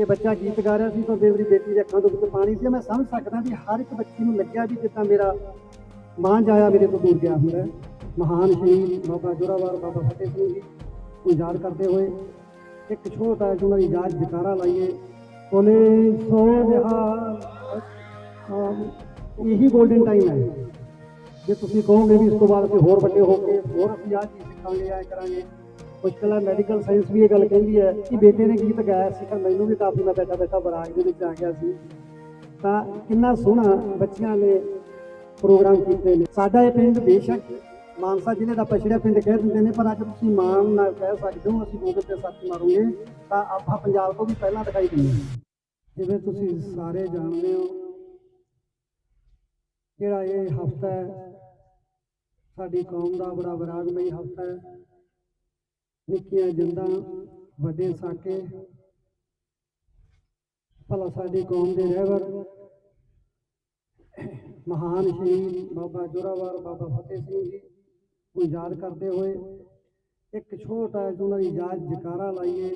ਇਹ ਬੱਚਾ ਗੀਤ ਗਾ ਰਿਹਾ ਸੀ, ਤਾਂ ਮੇਰੀ ਬੇਟੀ ਦੇ ਅੱਖਾਂ ਤੋਂ ਵਿੱਚ ਪਾਣੀ ਸੀ। ਮੈਂ ਸਮਝ ਸਕਦਾ ਵੀ ਹਰ ਇੱਕ ਬੱਚੀ ਨੂੰ ਲੱਗਿਆ ਵੀ ਜਿੱਦਾਂ ਮੇਰਾ ਮਾਂ ਜਾਇਆ ਮੇਰੇ ਤੋਂ ਦੂਰ ਗਿਆ ਹੁੰਦਾ ਮਹਾਨ ਸ਼ਹੀਦ ਬਾਬਾ ਜੋਰਾਵਰ, ਬਾਬਾ ਫਤਿਹ ਸਿੰਘ ਜੀ ਨੂੰ ਯਾਦ ਕਰਦੇ ਹੋਏ ਇੱਕ ਛੋਟਾ ਜਿਹਾ ਉਹਨਾਂ ਦੀ ਯਾਦ ਜਕਾਰਾ ਲਾਈਏ। ਬੋਲੇ ਸੋ ਨਿਹਾਲ ਇਹੀ 골ਡਨ ਟਾਈਮ ਹੈ। ਜੇ ਤੁਸੀਂ ਕਹੋਗੇ ਵੀ ਇਸ ਤੋਂ ਬਾਅਦ ਅਸੀਂ ਹੋਰ ਵੱਡੇ ਹੋ ਕੇ, ਹੋਰ ਅਸੀਂ ਆਹ ਚੀਜ਼ ਸਿੱਖਾਂਗੇ ਐ ਕਰਾਂਗੇ ਮੁਸ਼ਕਿਲ ਹੈ ਮੈਡੀਕਲ ਸਾਇੰਸ ਵੀ ਇਹ ਗੱਲ ਕਹਿੰਦੀ ਹੈ ਕਿ ਬੇਟੇ ਨੇ ਗੀਤ ਗਾਇਆ ਸੀ ਤਾਂ ਮੈਨੂੰ ਵੀ ਕਾਫੀ ਮੈਂ ਬੈਠਾ ਬੈਠਾ ਬਰਾਗ ਦੇ ਵਿੱਚ ਆ ਗਿਆ ਸੀ। ਤਾਂ ਕਿੰਨਾ ਸੋਹਣਾ ਬੱਚਿਆਂ ਨੇ ਪ੍ਰੋਗਰਾਮ ਕੀਤੇ ਨੇ। ਸਾਡਾ ਇਹ ਪਿੰਡ ਬੇਸ਼ੱਕ ਮਾਨਸਾ ਜ਼ਿਲ੍ਹੇ ਦਾ ਪਛੜਿਆ ਪਿੰਡ ਕਹਿ ਦਿੰਦੇ ਨੇ, ਪਰ ਅੱਜ ਤੁਸੀਂ ਮਾਣ ਨਾਲ ਕਹਿ ਸਕਦੇ ਹੋ, ਅਸੀਂ ਗੂਗਲ ਤੇ ਸਰਚ ਮਾਰੋਗੇ। ਤਾਂ ਆਪਾਂ ਪੰਜਾਬ ਤੋਂ ਵੀ ਪਹਿਲਾਂ ਦਿਖਾਈ ਦਿੰਦੇ ਹਾਂ। ਜਿਵੇਂ ਤੁਸੀਂ ਸਾਰੇ ਜਾਣਦੇ ਹੋ ਜਿਹੜਾ ਇਹ ਹਫਤਾ ਹੈ? ਸਾਡੀ ਕੌਮ ਦਾ ਬੜਾ ਵਿਰਾਗਮਈ ਹਫਤਾ ਹੈ। ਨਿੱਕੀਆਂ ਜਿੰਦਾਂ, ਵੱਡੇ ਸਾਕੇ। ਭਲਾ ਸਾਡੀ ਕੌਮ ਦੇ ਰਹਿਬਰ ਮਹਾਨ ਸ਼ਹੀਦ ਬਾਬਾ ਜੋਰਾਵਰ, ਬਾਬਾ ਫਤਿਹ ਸਿੰਘ ਜੀ ਨੂੰ ਯਾਦ ਕਰਦੇ ਹੋਏ ਇੱਕ ਛੋਟਾ ਜਿਹਾ ਉਹਨਾਂ ਦੀ ਯਾਦ ਜਕਾਰਾ ਲਾਈਏ।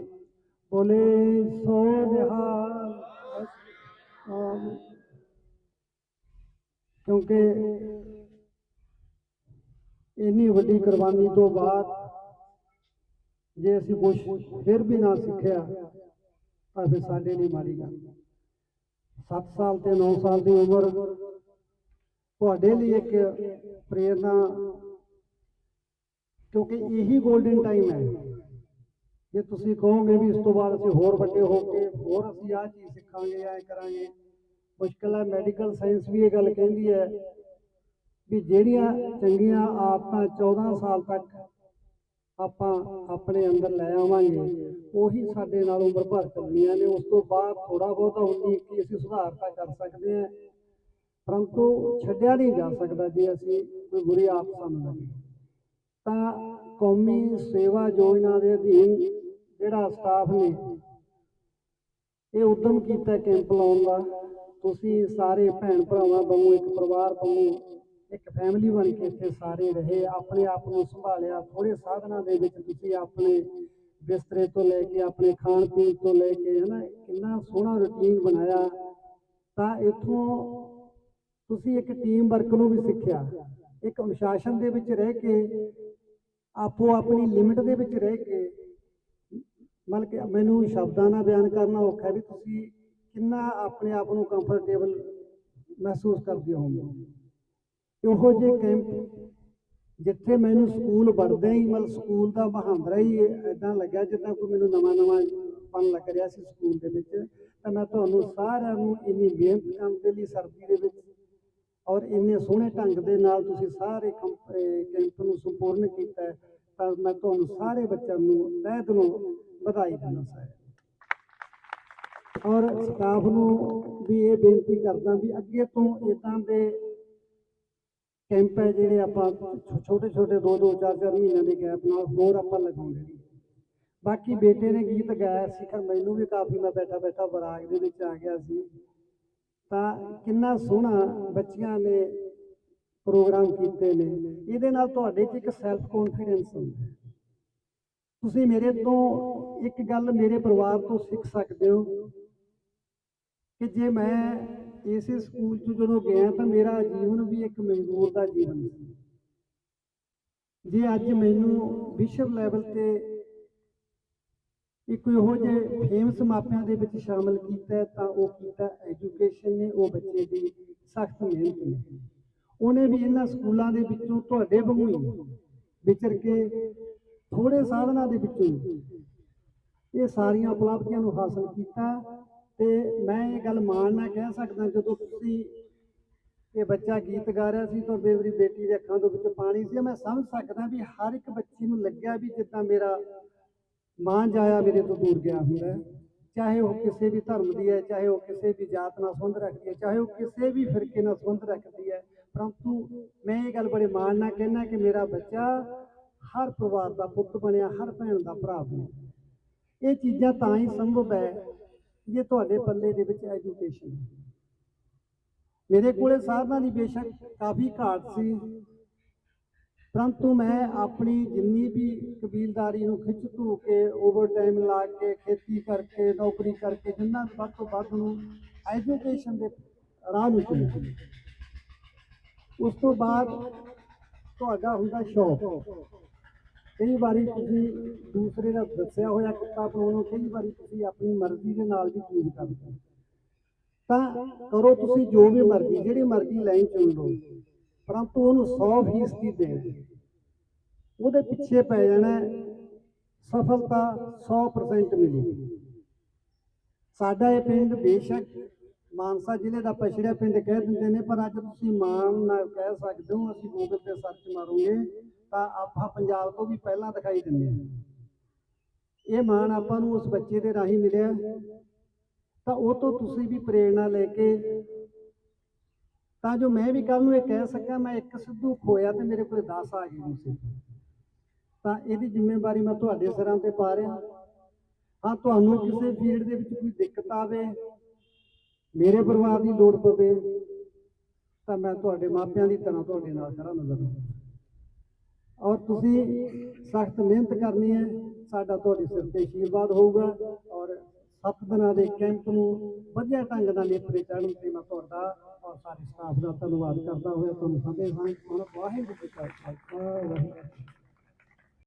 ਬੋਲੇ, ਸੋ ਨਿਹਾਲ। ਕਿਉਂਕਿ ਇੰਨੀ ਵੱਡੀ ਕੁਰਬਾਨੀ ਤੋਂ ਬਾਅਦ ਜੇ ਅਸੀਂ ਕੁਝ ਫਿਰ ਵੀ ਨਾ ਸਿੱਖਿਆ, ਤਾਂ ਫਿਰ ਸਾਡੇ ਲਈ ਮਾੜੀ ਗੱਲ। 7 ਸਾਲ ਤੇ 9 ਸਾਲ ਦੀ ਉਮਰ ਤੁਹਾਡੇ ਲਈ ਇੱਕ ਪ੍ਰੇਰਨਾ ਕਿਉਂਕਿ ਇਹੀ 골ਡਨ ਟਾਈਮ ਹੈ। ਜੇ ਤੁਸੀਂ ਕਹੋਗੇ ਵੀ ਇਸ ਤੋਂ ਬਾਅਦ ਅਸੀਂ ਹੋਰ ਵੱਡੇ ਹੋ ਕੇ, ਹੋਰ ਅਸੀਂ ਆਹ ਚੀਜ਼ ਸਿੱਖਾਂਗੇ ਐ ਕਰਾਂਗੇ, ਮੁਸ਼ਕਿਲ ਹੈ ਮੈਡੀਕਲ ਸਾਇੰਸ ਵੀ ਇਹ ਗੱਲ ਕਹਿੰਦੀ ਹੈ ਵੀ ਜਿਹੜੀਆਂ ਚੰਗੀਆਂ ਆਦਤਾਂ 14 ਸਾਲ ਤੱਕ ਆਪਾਂ ਆਪਣੇ ਅੰਦਰ ਲੈ ਆਵਾਂਗੇ। ਉਹੀ ਸਾਡੇ ਨਾਲ ਉਮਰ ਭਰ ਚੱਲਣੀਆਂ ਨੇ। ਉਸ ਤੋਂ ਬਾਅਦ ਥੋੜਾ ਬਹੁਤਾ ਉਨੀ ਕਿ ਅਸੀਂ ਸੁਧਾਰ ਤਾਂ ਕਰ ਸਕਦੇ ਹਾਂ। ਪਰੰਤੂ ਛੱਡਿਆ ਨਹੀਂ ਜਾ ਸਕਦਾ ਜੇ ਅਸੀਂ ਕੋਈ ਬੁਰੀ ਆਪ ਸਾਨੂੰ ਲੱਗੇ ਤਾਂ ਕੌਮੀ ਸੇਵਾ ਯੋਜਨਾ ਦੇ ਅਧੀਨ ਜਿਹੜਾ ਸਟਾਫ ਨੇ, ਇਹ ਉਦਮ ਕੀਤਾ ਕੈਂਪ ਲਾਉਣ ਦਾ। ਤੁਸੀਂ ਸਾਰੇ ਭੈਣ ਭਰਾਵਾਂ ਵਾਂਗੂ ਇੱਕ ਪਰਿਵਾਰ ਵਾਂਗੂ ਇੱਕ ਫੈਮਿਲੀ ਬਣ ਕੇ ਇੱਥੇ ਸਾਰੇ ਰਹੇ, ਆਪਣੇ ਆਪ ਨੂੰ ਸੰਭਾਲਿਆ ਥੋੜੇ ਸਾਧਨਾਂ ਦੇ ਵਿੱਚ ਤੁਸੀਂ ਆਪਣੇ ਬਿਸਤਰੇ ਤੋਂ ਲੈ ਕੇ, ਆਪਣੇ ਖਾਣ ਪੀਣ ਤੋਂ ਲੈ ਕੇ, ਹਨਾ, ਕਿੰਨਾ ਸੋਹਣਾ ਰੁਟੀਨ ਬਣਾਇਆ। ਤਾਂ ਇਥੋਂ ਤੁਸੀਂ ਇੱਕ ਟੀਮ ਵਰਕ ਨੂੰ ਵੀ ਸਿੱਖਿਆ। ਇੱਕ ਅਨੁਸ਼ਾਸਨ ਦੇ ਵਿੱਚ ਰਹਿ ਕੇ, ਆਪੋ ਆਪਣੀ ਲਿਮਿਟ ਦੇ ਵਿੱਚ ਰਹਿ ਕੇ, ਮਤਲਬ ਕਿ ਮੈਨੂੰ ਸ਼ਬਦਾਂ ਨਾਲ ਬਿਆਨ ਕਰਨਾ ਔਖਾ ਵੀ ਤੁਸੀਂ ਕਿੰਨਾ ਆਪਣੇ ਆਪ ਨੂੰ ਕੰਫਰਟੇਬਲ ਮਹਿਸੂਸ ਕਰਦੇ ਹੋਵੋਗੇ। ਇਹੋ ਜਿਹੇ ਕੈਂਪ ਜਿੱਥੇ ਮੈਨੂੰ ਸਕੂਲ ਵੜਦੇ ਹੀ, ਮਤਲਬ ਸਕੂਲ ਦਾ ਬਹਾਂਦਰਾ ਹੀ ਐਦਾਂ ਲੱਗਿਆ ਜਿੱਦਾਂ ਕੋਈ ਮੈਨੂੰ ਨਵਾਂ ਨਵਾਂ ਪਨ ਲੱਗ ਰਿਹਾ ਸੀ ਸਕੂਲ ਦੇ ਵਿੱਚ। ਤਾਂ ਮੈਂ ਤੁਹਾਨੂੰ ਸਾਰਿਆਂ ਨੂੰ ਇੰਨੀ ਮਿਹਨਤ ਕਰਨ ਦੇ ਲਈ ਸਰਦੀ ਦੇ ਵਿੱਚ ਔਰ ਇੰਨੇ ਸੋਹਣੇ ਢੰਗ ਦੇ ਨਾਲ ਤੁਸੀਂ ਸਾਰੇ ਕੰਪ- ਕੈਂਪ ਨੂੰ ਸੰਪੂਰਨ ਕੀਤਾ ਤਾਂ ਮੈਂ ਤੁਹਾਨੂੰ ਸਾਰੇ ਬੱਚਿਆਂ ਨੂੰ ਤਹਿ ਦਿਲੋਂ ਵਧਾਈ ਦਿੰਦਾ ਸਾਹਿਬ ਔਰ ਸਟਾਫ ਨੂੰ ਵੀ ਇਹ ਬੇਨਤੀ ਕਰਦਾ ਵੀ ਅੱਗੇ ਤੋਂ ਇਦਾਂ ਦੇ ਕੈਂਪ ਹੈ ਜਿਹੜੇ ਆਪਾਂ ਛੋਟੇ ਛੋਟੇ ਦੋ ਦੋ, ਚਾਰ ਚਾਰ ਮਹੀਨਿਆਂ ਦੇ ਗੈਪ ਨਾਲ ਹੋਰ ਆਪਾਂ ਲਗਾਉਂਦੇ ਨੇ। ਬਾਕੀ ਬੇਟੇ ਨੇ ਗੀਤ ਗਾਇਆ ਸੀ, ਖਰ ਮੈਨੂੰ ਵੀ ਕਾਫੀ ਮੈਂ ਬੈਠਾ ਬੈਠਾ ਬਰਾਗ ਦੇ ਵਿੱਚ ਆ ਗਿਆ ਸੀ। ਤਾਂ ਕਿੰਨਾ ਸੋਹਣਾ ਬੱਚਿਆਂ ਨੇ ਪ੍ਰੋਗਰਾਮ ਕੀਤੇ ਨੇ। ਇਹਦੇ ਨਾਲ ਤੁਹਾਡੇ 'ਚ ਇੱਕ ਸੈਲਫ ਕੌਨਫੀਡੈਂਸ ਹੁੰਦਾ ਤੁਸੀਂ ਮੇਰੇ ਤੋਂ ਇੱਕ ਗੱਲ ਮੇਰੇ ਪਰਿਵਾਰ ਤੋਂ ਸਿੱਖ ਸਕਦੇ ਹੋ ਕਿ ਜੇ ਮੈਂ ਇਸੇ ਸਕੂਲ 'ਚ ਜਦੋਂ ਗਿਆ ਤਾਂ ਮੇਰਾ ਜੀਵਨ ਵੀ ਇੱਕ ਮਜ਼ਦੂਰ ਦਾ ਜੀਵਨ ਸੀ। ਜੇ ਅੱਜ ਮੈਨੂੰ ਵਿਸ਼ਵ ਲੈਵਲ ਤੇ ਇੱਕ ਇਹੋ ਜਿਹੇ ਫੇਮਸ ਮਾਪਿਆਂ ਦੇ ਵਿੱਚ ਸ਼ਾਮਲ ਕੀਤਾ ਤਾਂ ਉਹ ਕੀਤਾ ਐਜੂਕੇਸ਼ਨ ਨੇ, ਉਹ ਬੱਚੇ ਦੀ ਸਖਤ ਮਿਹਨਤ ਨੇ। ਉਹਨੇ ਵੀ ਇਹਨਾਂ ਸਕੂਲਾਂ ਦੇ ਵਿੱਚੋਂ ਤੁਹਾਡੇ ਵਾਂਗੂ ਹੀ ਵਿਚਰ ਕੇ ਥੋੜੇ ਸਾਧਨਾਂ ਦੇ ਵਿੱਚੋਂ ਹੀ ਇਹ ਸਾਰੀਆਂ ਉਪਲਬਧੀਆਂ ਨੂੰ ਹਾਸਲ ਕੀਤਾ। ਤੇ ਮੈਂ ਇਹ ਗੱਲ ਮਾਣ ਨਾਲ ਕਹਿ ਸਕਦਾ ਜਦੋਂ ਤੁਸੀਂ ਇਹ ਬੱਚਾ ਗੀਤ ਗਾ ਰਿਹਾ ਸੀ ਤਾਂ ਮੇਰੀ ਬੇਟੀ ਦੇ ਅੱਖਾਂ ਤੋਂ ਵਿੱਚ ਪਾਣੀ ਸੀ। ਮੈਂ ਸਮਝ ਸਕਦਾ ਵੀ ਹਰ ਇੱਕ ਬੱਚੀ ਨੂੰ ਲੱਗਿਆ ਵੀ ਜਿੱਦਾਂ ਮੇਰਾ ਮਾਂ ਜਾਇਆ ਮੇਰੇ ਤੋਂ ਦੂਰ ਗਿਆ ਹੁੰਦਾ ਚਾਹੇ ਉਹ ਕਿਸੇ ਵੀ ਧਰਮ ਦੀ ਹੈ, ਚਾਹੇ ਉਹ ਕਿਸੇ ਵੀ ਜਾਤ ਨਾਲ ਸੰਬੰਧ ਰੱਖਦੀ ਹੈ, ਚਾਹੇ ਉਹ ਕਿਸੇ ਵੀ ਫਿਰਕੇ ਨਾਲ ਸੰਬੰਧ ਰੱਖਦੀ ਹੈ। ਪਰੰਤੂ ਮੈਂ ਇਹ ਗੱਲ ਬੜੇ ਮਾਣ ਨਾਲ ਕਹਿਣਾ ਕਿ ਮੇਰਾ ਬੱਚਾ ਹਰ ਪਰਿਵਾਰ ਦਾ ਪੁੱਤ ਬਣਿਆ, ਹਰ ਭੈਣ ਦਾ ਭਰਾ ਬਣਿਆ। ਇਹ ਚੀਜ਼ਾਂ ਤਾਂ ਹੀ ਸੰਭਵ ਹੈ ਜੇ ਤੁਹਾਡੇ ਪੱਲੇ ਦੇ ਵਿੱਚ ਐਜੂਕੇਸ਼ਨ ਮੇਰੇ ਕੋਲੇ ਸਾਧਨਾਂ ਦੀ ਬੇਸ਼ੱਕ ਕਾਫੀ ਘਾਟ ਸੀ। ਪਰੰਤੂ ਮੈਂ ਆਪਣੀ ਜਿੰਨੀ ਵੀ ਕਬੀਲਦਾਰੀ ਨੂੰ ਖਿੱਚ ਧੂ ਕੇ ਓਵਰ ਟਾਈਮ ਲਾ ਕੇ, ਖੇਤੀ ਕਰਕੇ, ਨੌਕਰੀ ਕਰਕੇ ਜਿੰਨਾ ਵੱਧ ਤੋਂ ਵੱਧ ਨੂੰ ਐਜੂਕੇਸ਼ਨ ਦੇ ਰਾਹ ਨੂੰ ਚੁਣਿਆ। ਉਸ ਤੋਂ ਬਾਅਦ ਤੁਹਾਡਾ ਹੁੰਦਾ ਸ਼ੌਕ। ਕਈ ਵਾਰੀ ਤੁਸੀਂ ਦੂਸਰੇ ਦਾ ਦੱਸਿਆ ਹੋਇਆ ਕਿੱਤਾ ਬਣਾਉਣ ਕਈ ਵਾਰੀ ਤੁਸੀਂ ਆਪਣੀ ਮਰਜ਼ੀ ਦੇ ਨਾਲ ਵੀ ਚੂਜ਼ ਕਰਦੇ ਹੋ। ਤਾਂ ਕਰੋ ਤੁਸੀਂ ਜੋ ਵੀ ਮਰਜ਼ੀ, ਜਿਹੜੀ ਮਰਜ਼ੀ ਲਾਈਨ ਚੁਣ ਲਓ, ਪਰੰਤੂ ਉਹਨੂੰ 100% ਦੇਣ ਉਹਦੇ ਪਿੱਛੇ ਪੈ ਜਾਣਾ ਸਫਲਤਾ 100% ਮਿਲੇਗੀ। ਸਾਡਾ ਇਹ ਪਿੰਡ ਬੇਸ਼ੱਕ ਮਾਨਸਾ ਜ਼ਿਲ੍ਹੇ ਦਾ ਪਛੜਿਆ ਪਿੰਡ ਕਹਿ ਦਿੰਦੇ ਨੇ, ਪਰ ਅੱਜ ਤੁਸੀਂ ਮਾਣ ਨਾਲ ਕਹਿ ਸਕਦੇ ਹੋ, ਅਸੀਂ ਗੂਗਲ ਤੇ ਸਰਚ ਮਾਰੂਗੇ, ਤਾਂ ਆਪਾਂ ਪੰਜਾਬ ਤੋਂ ਵੀ ਪਹਿਲਾਂ ਦਿਖਾਈ ਦਿੰਦੇ ਹਾਂ। ਇਹ ਮਾਣ ਆਪਾਂ ਨੂੰ ਉਸ ਬੱਚੇ ਦੇ ਰਾਹੀਂ ਮਿਲਿਆ। ਤਾਂ ਉਹ ਤੋਂ ਤੁਸੀਂ ਵੀ ਪ੍ਰੇਰਣਾ ਲੈ ਕੇ, ਤਾਂ ਜੋ ਮੈਂ ਵੀ ਕੱਲ ਨੂੰ ਇਹ ਕਹਿ ਸਕਾਂ, ਮੈਂ ਇੱਕ ਸਿੱਧੂ ਖੋਇਆ ਤੇ ਮੇਰੇ ਕੋਲ 10 ਆ ਗਏ ਦੂਸਰੇ ਤਾਂ ਇਹਦੀ ਜ਼ਿੰਮੇਵਾਰੀ ਮੈਂ ਤੁਹਾਡੇ ਸਿਰਾਂ ਤੇ ਪਾ ਰਿਹਾ। ਹਾਂ, ਤੁਹਾਨੂੰ ਕਿਸੇ ਫੀਲਡ ਦੇ ਵਿੱਚ ਕੋਈ ਦਿੱਕਤ ਆਵੇ ਮੇਰੇ ਪਰਿਵਾਰ ਦੀ ਲੋੜ ਪਵੇ ਤਾਂ ਮੈਂ ਤੁਹਾਡੇ ਮਾਪਿਆਂ ਦੀ ਤਰ੍ਹਾਂ ਤੁਹਾਡੇ ਨਾਲ ਖੜਾ ਨਜ਼ਰ ਆਉਂਦਾ ਔਰ ਤੁਸੀਂ ਸਖਤ ਮਿਹਨਤ ਕਰਨੀ ਹੈ, ਸਾਡਾ ਤੁਹਾਡੇ ਸਿਰ ਤੇ ਆਸ਼ੀਰਵਾਦ ਹੋਊਗਾ। ਔਰ ਸੱਤ ਦਿਨਾਂ ਦੇ ਕੈਂਪ ਨੂੰ ਵਧੀਆ ਢੰਗ ਨਾਲ ਨੇਪਰੇ ਚੜ੍ਹਨ ਤੇ ਮੈਂ ਤੁਹਾਡਾ ਔਰ ਸਾਰੇ ਸਟਾਫ ਦਾ ਧੰਨਵਾਦ ਕਰਦਾ ਹੋਇਆ। ਤੁਹਾਨੂੰ ਫਤਿਹ ਹਾਂ ਵਾਹਿਗੁਰੂ ਜੀ ਕਾ ਖਾਲਸਾ, ਵਾਹਿਗੁਰੂ